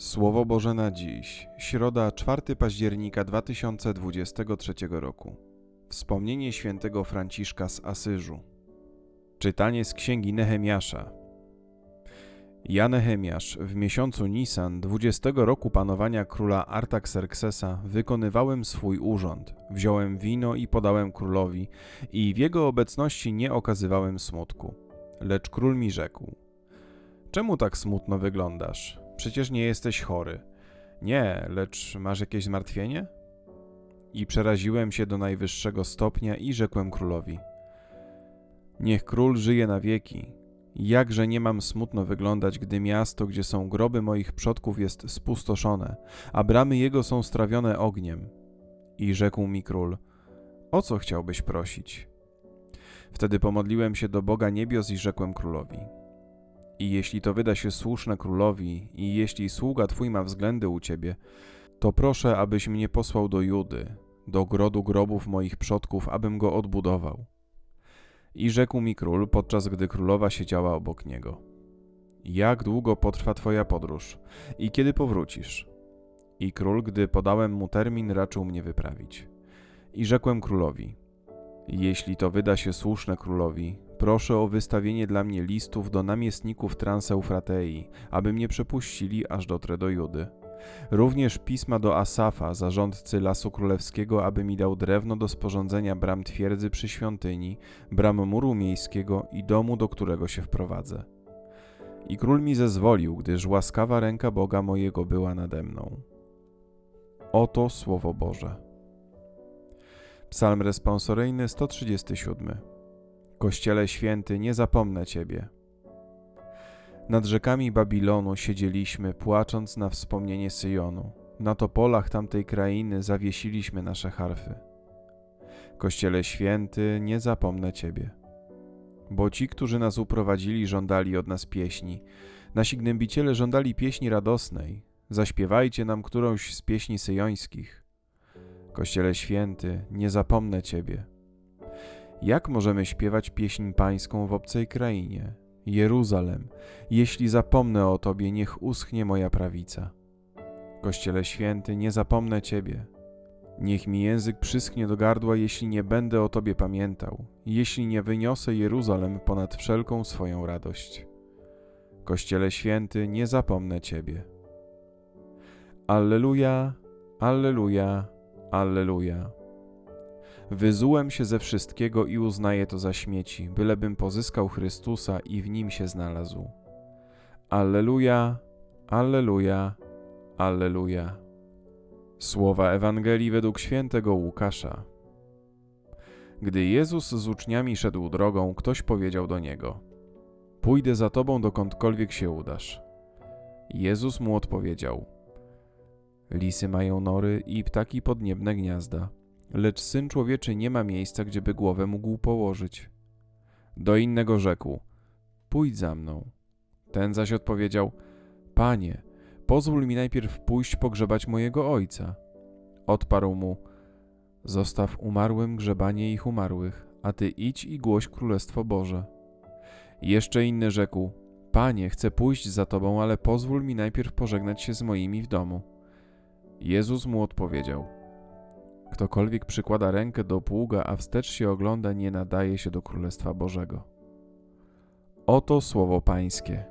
Słowo Boże na dziś, środa 4 października 2023 roku. Wspomnienie świętego Franciszka z Asyżu. Czytanie z księgi Nehemiasza. Ja Nehemiasz w miesiącu Nisan 20 roku panowania króla Artaxerxesa wykonywałem swój urząd. Wziąłem wino i podałem królowi i w jego obecności nie okazywałem smutku. Lecz król mi rzekł: Czemu tak smutno wyglądasz? Przecież nie jesteś chory. Nie, lecz masz jakieś zmartwienie? I przeraziłem się do najwyższego stopnia i rzekłem królowi: Niech król żyje na wieki. Jakże nie mam smutno wyglądać, gdy miasto, gdzie są groby moich przodków, jest spustoszone, a bramy jego są strawione ogniem. I rzekł mi król: O co chciałbyś prosić? Wtedy pomodliłem się do Boga niebios i rzekłem królowi: i jeśli to wyda się słuszne królowi, i jeśli sługa twój ma względy u ciebie, to proszę, abyś mnie posłał do Judy, do grodu grobów moich przodków, abym go odbudował. I rzekł mi król, podczas gdy królowa siedziała obok niego: Jak długo potrwa twoja podróż i kiedy powrócisz? I król, gdy podałem mu termin, raczył mnie wyprawić. I rzekłem królowi: Jeśli to wyda się słuszne królowi, proszę o wystawienie dla mnie listów do namiestników Transeufratei, aby mnie przepuścili, aż dotrę do Judy. Również pisma do Asafa, zarządcy Lasu Królewskiego, aby mi dał drewno do sporządzenia bram twierdzy przy świątyni, bram muru miejskiego i domu, do którego się wprowadzę. I król mi zezwolił, gdyż łaskawa ręka Boga mojego była nade mną. Oto Słowo Boże. Psalm responsoryjny 137. Kościele święty, nie zapomnę Ciebie. Nad rzekami Babilonu siedzieliśmy, płacząc na wspomnienie Syjonu. Na topolach tamtej krainy zawiesiliśmy nasze harfy. Kościele święty, nie zapomnę Ciebie. Bo ci, którzy nas uprowadzili, żądali od nas pieśni. Nasi gnębiciele żądali pieśni radosnej. Zaśpiewajcie nam którąś z pieśni syjońskich. Kościele święty, nie zapomnę Ciebie. Jak możemy śpiewać pieśń pańską w obcej krainie? Jeruzalem, jeśli zapomnę o Tobie, niech uschnie moja prawica. Kościele święty, nie zapomnę Ciebie. Niech mi język przyschnie do gardła, jeśli nie będę o Tobie pamiętał, jeśli nie wyniosę Jeruzalem ponad wszelką swoją radość. Kościele święty, nie zapomnę Ciebie. Alleluja, Alleluja, Alleluja. Wyzułem się ze wszystkiego i uznaję to za śmieci, bylebym pozyskał Chrystusa i w nim się znalazł. Alleluja, Alleluja, Alleluja. Słowa Ewangelii według świętego Łukasza. Gdy Jezus z uczniami szedł drogą, ktoś powiedział do niego: Pójdę za tobą dokądkolwiek się udasz. Jezus mu odpowiedział: Lisy mają nory i ptaki podniebne gniazda lecz syn człowieczy nie ma miejsca, gdzieby głowę mógł położyć. Do innego rzekł: Pójdź za mną. Ten zaś odpowiedział: Panie, pozwól mi najpierw pójść pogrzebać mojego ojca. Odparł mu: Zostaw umarłym grzebanie ich umarłych, a ty idź i głoś królestwo Boże. Jeszcze inny rzekł: Panie, chcę pójść za tobą, ale pozwól mi najpierw pożegnać się z moimi w domu. Jezus mu odpowiedział: Ktokolwiek przykłada rękę do pługa, a wstecz się ogląda, nie nadaje się do Królestwa Bożego. Oto słowo Pańskie.